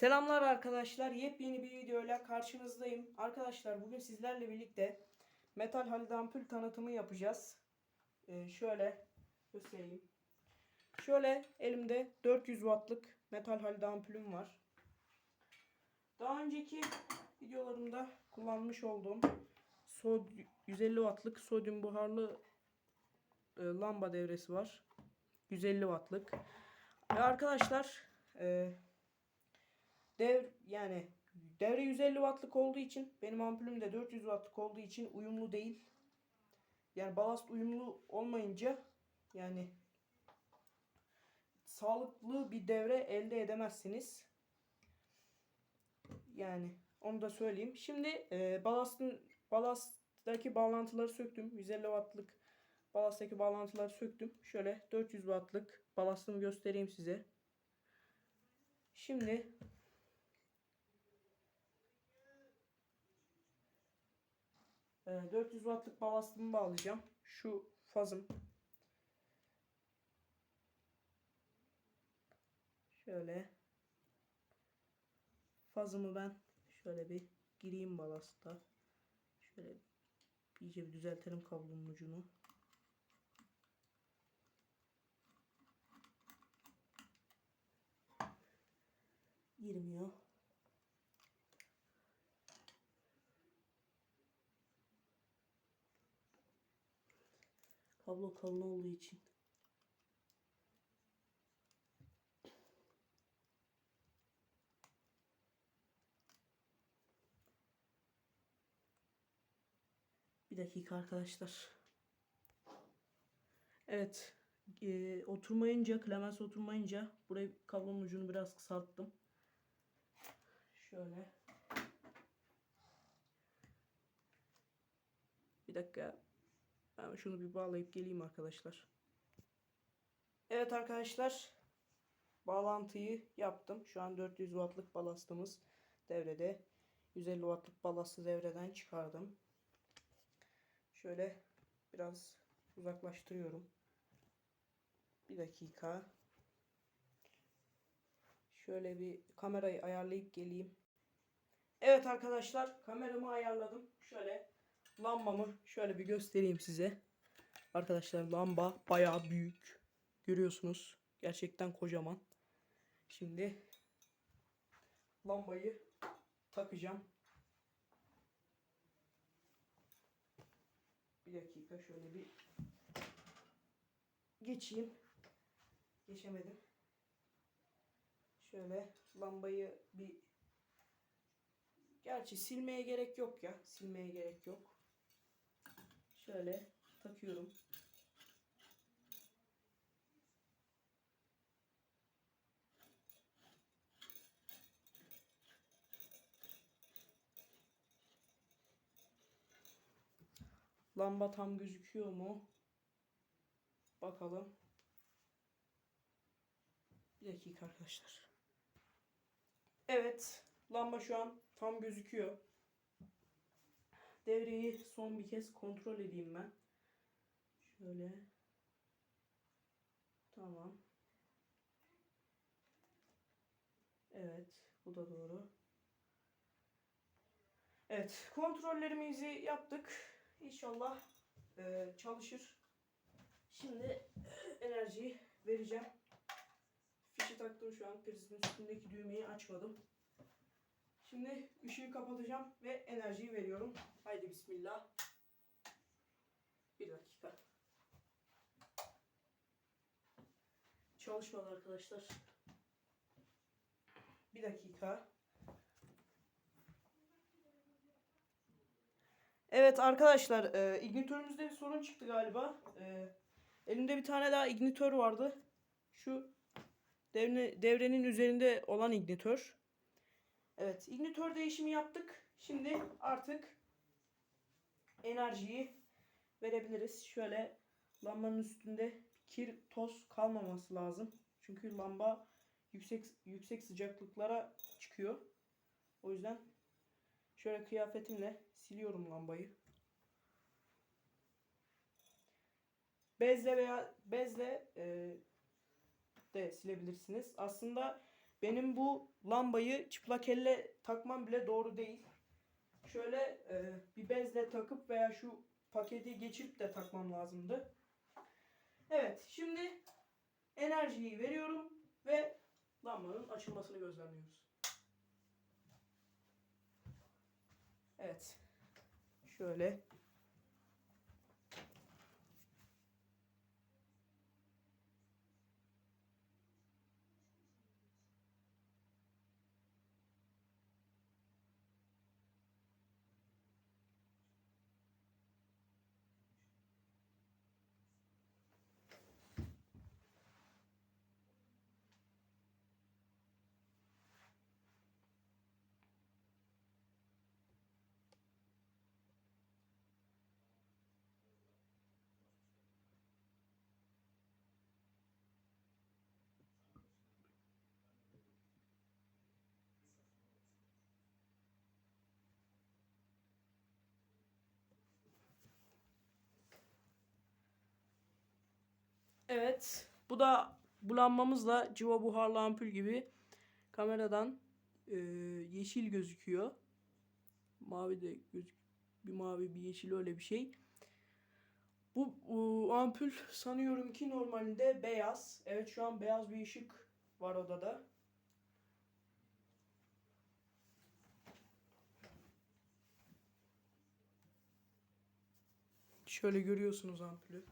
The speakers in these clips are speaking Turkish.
Selamlar arkadaşlar. Yepyeni bir videoyla karşınızdayım. Arkadaşlar bugün sizlerle birlikte metal halide ampul tanıtımı yapacağız. Ee, şöyle göstereyim. Şöyle elimde 400 wattlık metal halide ampulüm var. Daha önceki videolarımda kullanmış olduğum sod- 150 wattlık sodyum buharlı e, lamba devresi var. 150 wattlık. Ve arkadaşlar e, Dev yani devre 150 wattlık olduğu için benim ampulüm de 400 wattlık olduğu için uyumlu değil. Yani balast uyumlu olmayınca yani sağlıklı bir devre elde edemezsiniz. Yani onu da söyleyeyim. Şimdi e, balastın balasttaki bağlantıları söktüm. 150 wattlık balasttaki bağlantıları söktüm. Şöyle 400 wattlık balastımı göstereyim size. Şimdi 400 wattlık balastımı bağlayacağım. Şu fazım. Şöyle. Fazımı ben şöyle bir gireyim balasta. Şöyle iyice bir düzeltelim kablonun ucunu. Girmiyor. Kablo kalın olduğu için. Bir dakika arkadaşlar. Evet. E, oturmayınca, klemens oturmayınca burayı kablonun ucunu biraz kısalttım. Şöyle. Bir dakika. Ben şunu bir bağlayıp geleyim arkadaşlar. Evet arkadaşlar. Bağlantıyı yaptım. Şu an 400 wattlık balastımız devrede. 150 wattlık balastı devreden çıkardım. Şöyle biraz uzaklaştırıyorum. Bir dakika. Şöyle bir kamerayı ayarlayıp geleyim. Evet arkadaşlar kameramı ayarladım. Şöyle lambamı şöyle bir göstereyim size. Arkadaşlar lamba bayağı büyük. Görüyorsunuz. Gerçekten kocaman. Şimdi lambayı takacağım. Bir dakika şöyle bir geçeyim. Geçemedim. Şöyle lambayı bir Gerçi silmeye gerek yok ya. Silmeye gerek yok. Şöyle takıyorum. Lamba tam gözüküyor mu? Bakalım. Bir dakika arkadaşlar. Evet. Lamba şu an tam gözüküyor. Devreyi son bir kez kontrol edeyim ben. Şöyle. Tamam. Evet. Bu da doğru. Evet. Kontrollerimizi yaptık. İnşallah e, çalışır. Şimdi e, enerjiyi vereceğim. Fişi taktım şu an. Prizin üstündeki düğmeyi açmadım. Şimdi ışığı kapatacağım ve enerjiyi veriyorum. Haydi bismillah. Bir dakika. Çalışmadı arkadaşlar. Bir dakika. Evet arkadaşlar e, ignitörümüzde bir sorun çıktı galiba. E, elimde bir tane daha ignitör vardı. Şu devre, devrenin üzerinde olan ignitör. Evet, ignitör değişimi yaptık. Şimdi artık enerjiyi verebiliriz. Şöyle lambanın üstünde kir, toz kalmaması lazım. Çünkü lamba yüksek yüksek sıcaklıklara çıkıyor. O yüzden şöyle kıyafetimle siliyorum lambayı. Bezle veya bezle e, de silebilirsiniz. Aslında benim bu lambayı çıplak elle takmam bile doğru değil. Şöyle e, bir bezle takıp veya şu paketi geçirip de takmam lazımdı. Evet şimdi enerjiyi veriyorum ve lambanın açılmasını gözlemliyoruz. Evet. Şöyle. Evet. Bu da bu lambamızla civa buharlı ampul gibi kameradan e, yeşil gözüküyor. Mavi de gözük bir mavi bir yeşil öyle bir şey. Bu e, ampul sanıyorum ki normalde beyaz. Evet şu an beyaz bir ışık var odada. Şöyle görüyorsunuz ampulü.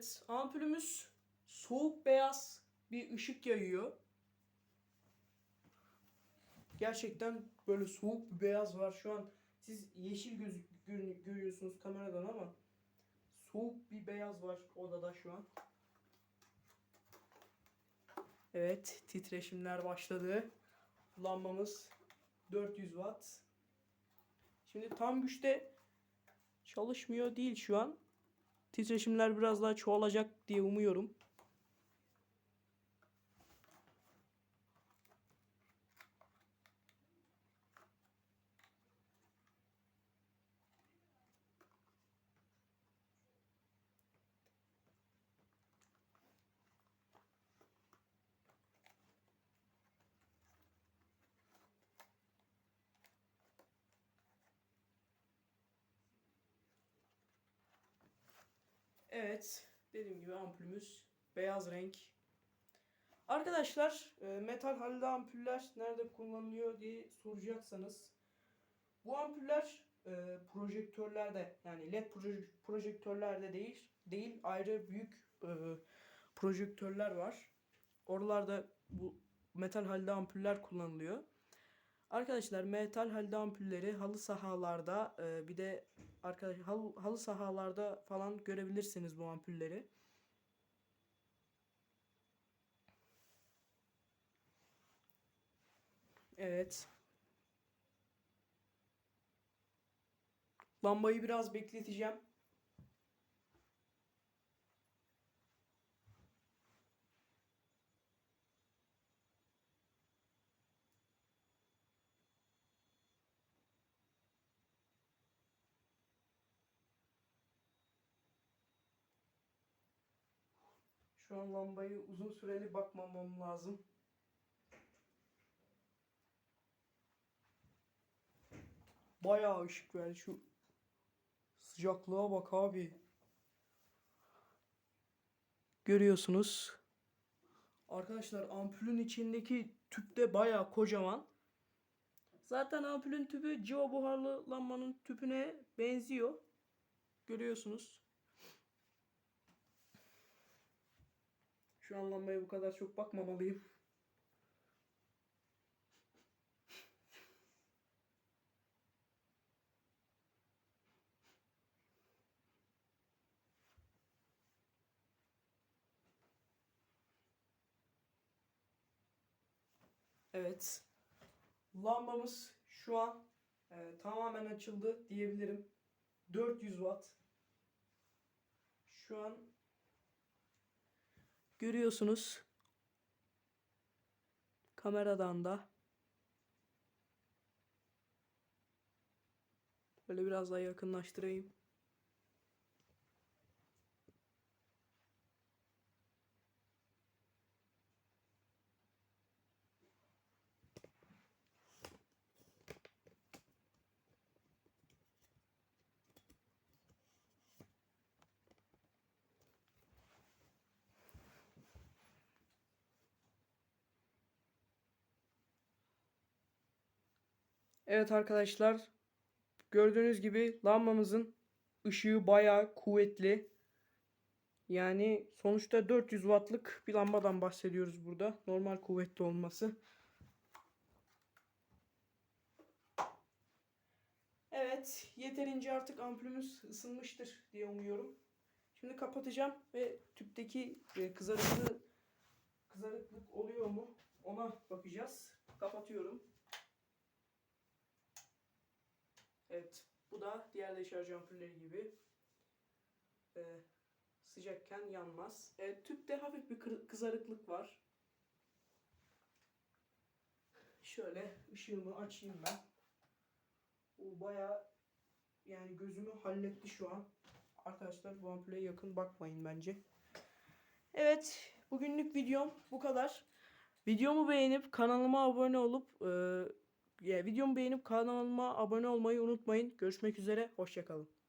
Evet, ampulümüz soğuk beyaz bir ışık yayıyor. Gerçekten böyle soğuk bir beyaz var. Şu an siz yeşil gözü gör- görüyorsunuz kameradan ama soğuk bir beyaz var odada şu an. Evet, titreşimler başladı. Lambamız 400 watt. Şimdi tam güçte çalışmıyor değil şu an. Titreşimler biraz daha çoğalacak diye umuyorum. Evet, dediğim gibi ampulümüz beyaz renk. Arkadaşlar, e, metal halde ampuller nerede kullanılıyor diye soracaksanız bu ampuller e, projektörlerde yani led proje- projektörlerde değil değil ayrı büyük e, projektörler var. Oralarda bu metal halde ampuller kullanılıyor. Arkadaşlar metal halde ampulleri halı sahalarda e, bir de arkadaş halı, halı sahalarda falan görebilirsiniz bu ampulleri. Evet. Lambayı biraz bekleteceğim. Şu an lambayı uzun süreli bakmamam lazım. Bayağı ışık ver şu sıcaklığa bak abi. Görüyorsunuz. Arkadaşlar ampulün içindeki tüp de bayağı kocaman. Zaten ampulün tüpü civa buharlı lambanın tüpüne benziyor. Görüyorsunuz. Şu an bu kadar çok bakmamalıyım. Evet. Lambamız şu an e, tamamen açıldı diyebilirim. 400 watt. Şu an görüyorsunuz. Kameradan da. Böyle biraz daha yakınlaştırayım. Evet arkadaşlar gördüğünüz gibi lambamızın ışığı bayağı kuvvetli. Yani sonuçta 400 wattlık bir lambadan bahsediyoruz burada. Normal kuvvetli olması. Evet yeterince artık ampulümüz ısınmıştır diye umuyorum. Şimdi kapatacağım ve tüpteki e, kızarıklığı kızarıklık oluyor mu ona bakacağız. Kapatıyorum. Evet. Bu da diğer deşarj ampulleri gibi e, sıcakken yanmaz. E, tüpte hafif bir kızarıklık var. Şöyle ışığımı açayım ben. Bu bayağı yani gözümü halletti şu an. Arkadaşlar bu ampule yakın bakmayın bence. Evet. Bugünlük videom bu kadar. Videomu beğenip kanalıma abone olup e, videomu beğenip kanalıma abone olmayı unutmayın. Görüşmek üzere. Hoşçakalın.